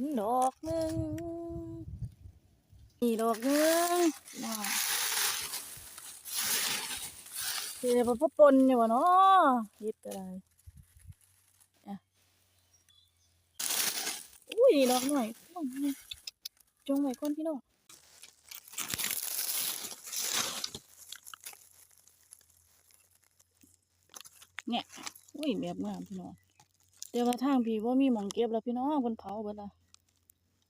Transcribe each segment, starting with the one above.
นดอกหนึ่งนี่ดอกหนึ่งน่าเดี๋ยวพอปนอยู่วะเนาะเฮ็ดก็ได้อะอุ้ยดอกหน่อยน้องนี่จงไว้ก่อนพี่น้องเนี่ย อุ้ยแบบงามพี่น้องเดี๋ยวว่าทางพี่ว่ามีหมองเก็บแล้วพี่น้องบนเผาเบิดละ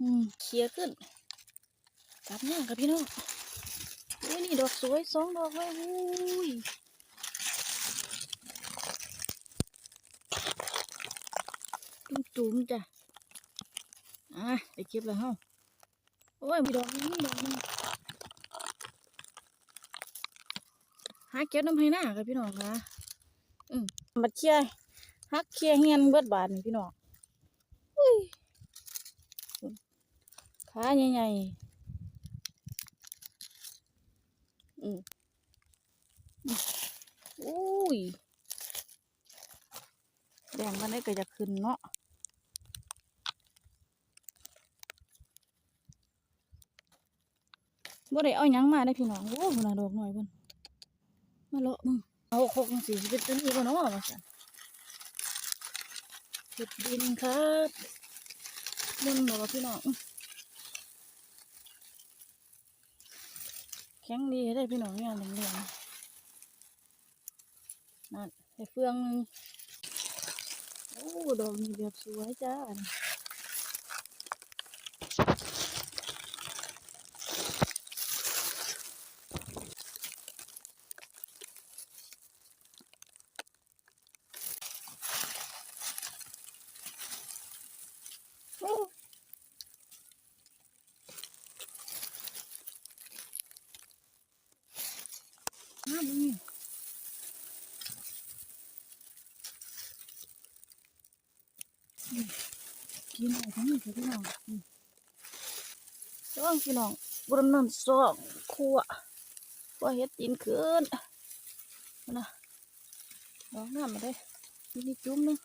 อืมเคลียร์ขึ้นกลับเนี่ยกับพี่น้องอุ้ยนี่ดอกสวยสองดอกเลยอุ้ยจุ่มจุ๋มจ้ะ อะไปเก็บแล้วเฮาโอ้ยมีดอกนึงดอกนึงหาเก็บน้ำให้หน้ากับพี่น้องค่ะอืมบัดเคียฮักเคียเฮียนเบิดบานพี่น้องอุ้ย ขาใหญ่ๆ อืมอุ้ย แดงมันได้ก็จะขึ้นเนาะบ่ได้เอาหยังมาได้พี่น้อง โอ้พุ่นน่ะดอกน้อยเพิ่นมาเลาะมึงเอาคกจังซี่สิเป็นตัวนี้บ่เนาะว่าซั่นเฮ็ดดินครับมึงบ่ว่าพี่น้องอื้อแข็งดีได้พี่น้องเนี่ยเหลืองๆนั่นให้เฟืองนึงโอ้ดอกนี้แบบสวยจ้า โอ้ น้ำนี่กินอะไรทั้งนี้ค่ะพี่น้องอืมต้องพี่น้องบนนั้นสองคั่วว่าเฮ็ดตีนขึ้นนะดอกน้ำมาได้นี่จุ่มนึง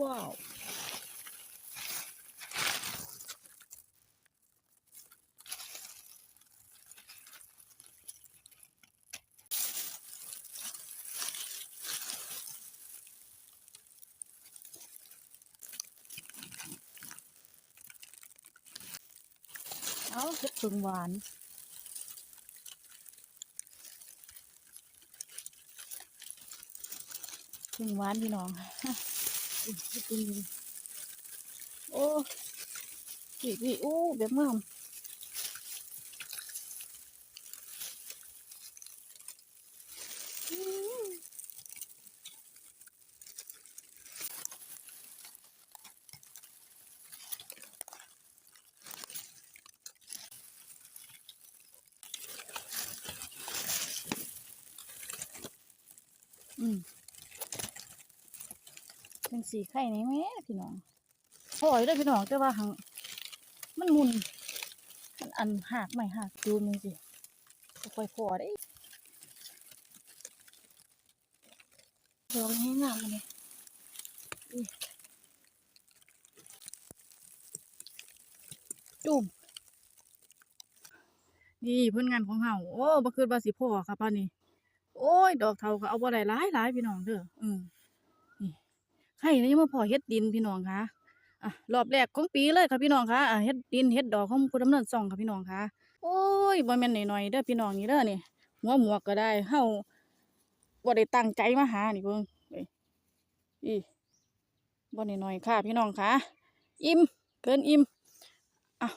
ว้าว เอาเห็ดผึ่งหวานผึ่งหวานพี่น้องโอ้พี่พี่โอ้แบบงามอืม อืมเป็นสีไข่นี่แม่พี่น้องพอยได้พี่น้องแต่ว่าหังมันมุนมันอันหักไม่หักดูมันสิค่อยพอได้ดอกนี้งามเลยจุ่มนี่เพื่อนงานของเฮาโอ้บ่คืนว่าสิพ่อครับป้านี่ โอ้ย ดอกเทาก็เอาบ่ได้หลายหลายพี่น้องเด้ออืมนี่ใครนะยังมาพอเฮ็ดดินพี่น้องคะอะรอบแรกของปีเลยค่ะพี่น้องคะอะเฮ็ดดินเฮ็ดดอกของผู้ดำเนินส่องค่ะพี่น้องคะโอ้ยบ่แม่นน้อยๆเด้อพี่น้องนี่เด้อนี่หัวหมวกก็ได้เฮาบ่ได้ตั้งใจมาหานี่เบิ่งเอ้ยอีบ่น้อยๆค่ะ พี่น้องคะอิ่มเกินอิ่มอ้าว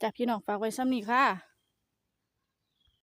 จ้ะพี่น้องฝากไว้ซ้ำนี้ค่ะ